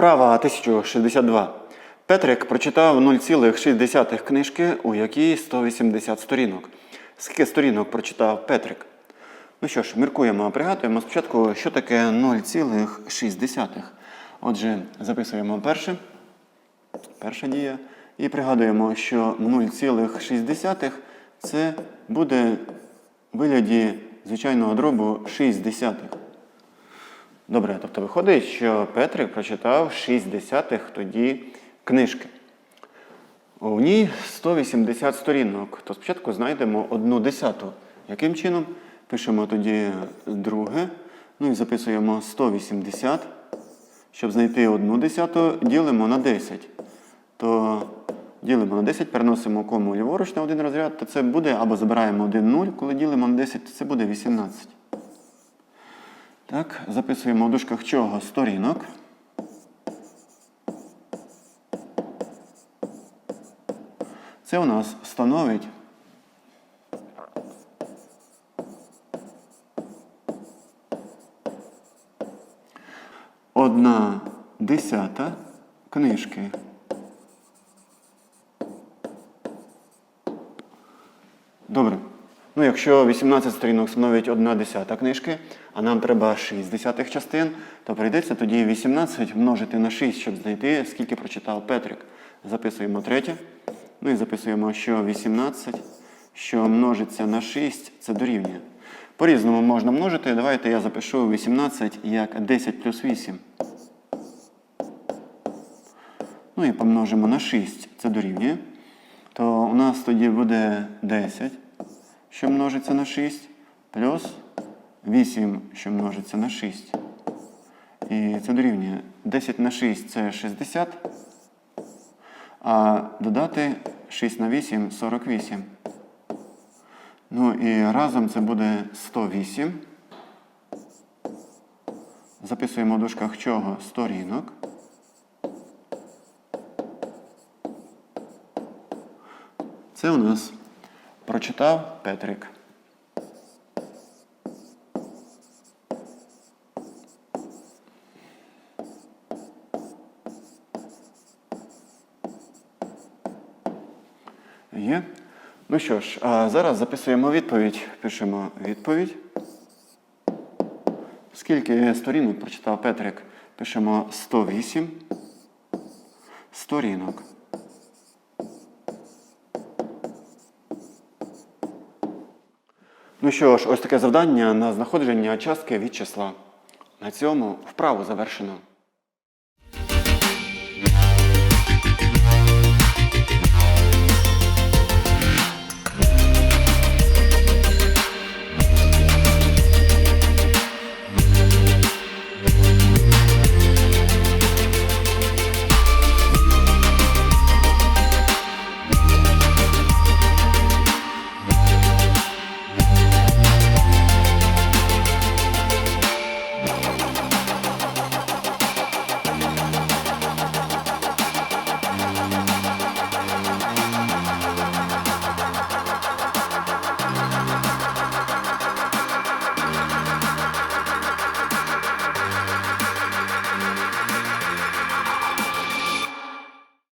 Вправа 1062. Петрик прочитав 0,6 книжки, у якій 180 сторінок. Скільки сторінок прочитав Петрик? Ну що ж, міркуємо, пригадуємо спочатку, що таке 0,6. Отже, записуємо перше. Перша дія. І пригадуємо, що 0,6 це буде в вигляді звичайного дробу 6 десятих. Добре, тобто виходить, що Петрик прочитав 6 десятих тоді книжки. У ній 180 сторінок. То спочатку знайдемо одну десяту. Яким чином? Пишемо тоді друге. Ну і записуємо 180. Щоб знайти одну десяту, ділимо на 10. То ділимо на 10, переносимо кому ліворуч на один розряд, то це буде або забираємо 1 0, коли ділимо на 10, то це буде 18. Так, записуємо в дужках чого сторінок. Це у нас становить одна десята книжки. Добре. Ну, якщо 18 сторінок становить 1 десята книжки, а нам треба 6 десятих частин, то прийдеться тоді 18 множити на 6, щоб знайти, скільки прочитав Петрик. Записуємо третє. Ну і записуємо, що 18, що множиться на 6, це дорівнює. По-різному можна множити. Давайте я запишу 18 як 10 плюс 8. Ну і помножимо на 6, це дорівнює. То у нас тоді буде 10, що множиться на 6, плюс 8, що множиться на 6. І це дорівнює 10 на 6 це 60. А додати 6 на 8 48. Ну і разом це буде 108. Записуємо в дужках чого сторінок. Це у нас прочитав Петрик. Є. Ну що ж, а зараз записуємо відповідь. Пишемо відповідь. Скільки сторінок прочитав Петрик? Пишемо 108 сторінок. Ну що ж, ось таке завдання на знаходження частки від числа. На цьому вправу завершено.